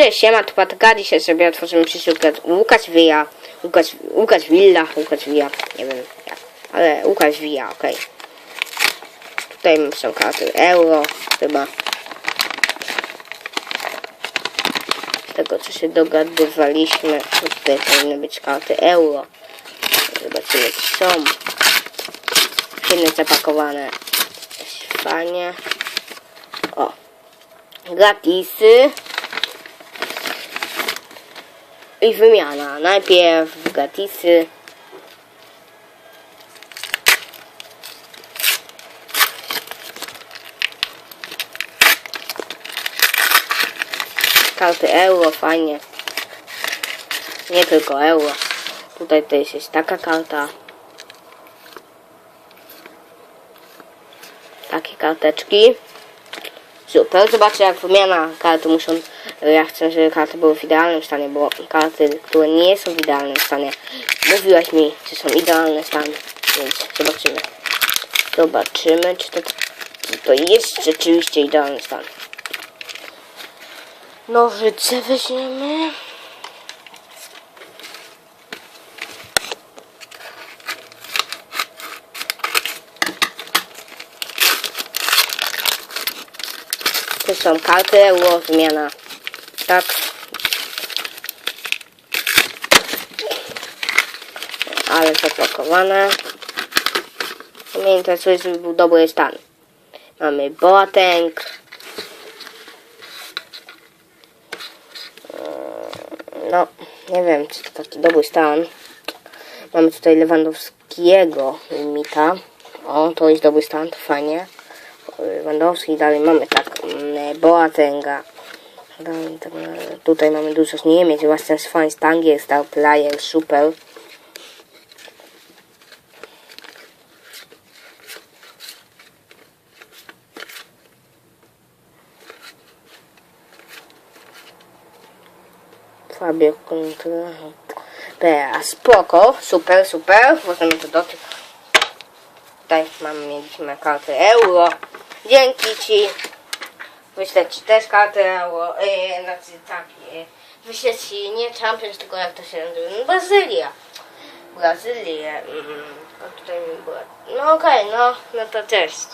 Cześć, siema, tu Patka. Dzisiaj sobie otworzymy przyszłkę Łukasz Wija. Łukasz, Łukasz Willa, Łukasz Wija, nie wiem jak, ale Łukasz Wija, okej. Tutaj są karty euro, chyba. Z tego co się dogadywaliśmy, tutaj powinny być karty euro. Zobaczymy czy są. Fajnie zapakowane. Fajnie. O. Gratisy. I wymiana. Najpierw gratisy. Karty euro, fajnie. Nie tylko euro. Tutaj też jest taka karta. Takie karteczki. Super, zobaczę jak wymiana karty muszą, ja chcę, żeby karty były w idealnym stanie, bo karty, które nie są w idealnym stanie, mówiłaś mi, czy są idealne stany, więc zobaczymy. Zobaczymy, czy to, czy to jest rzeczywiście idealny stan. Nożyce weźmiemy. Są karty euro, wymiana. Tak. Ale zapakowane. Mnie interesuje, żeby był dobry stan. Mamy Boateng. No, nie wiem, czy to taki dobry stan. Mamy tutaj Lewandowskiego limita. O, to jest dobry stan, fajnie. Lewandowski, dalej mamy tak, mm, Boatenga. E, tutaj mamy dużo z Niemiec, Swan Stanger, Star Player, super. Fabio kontra Pea, spoko, super, super, możemy to dotyk. Tutaj mamy, mieliśmy kartę euro. Dzięki Ci. Wyślę Ci też kartę euro. Yy, znaczy tak, yy, wyślę Ci nie Champions, tylko jak to się nazywa? No, Brazylia. Brazylię. Mm, a tutaj mi była. No okej, no, no to cześć.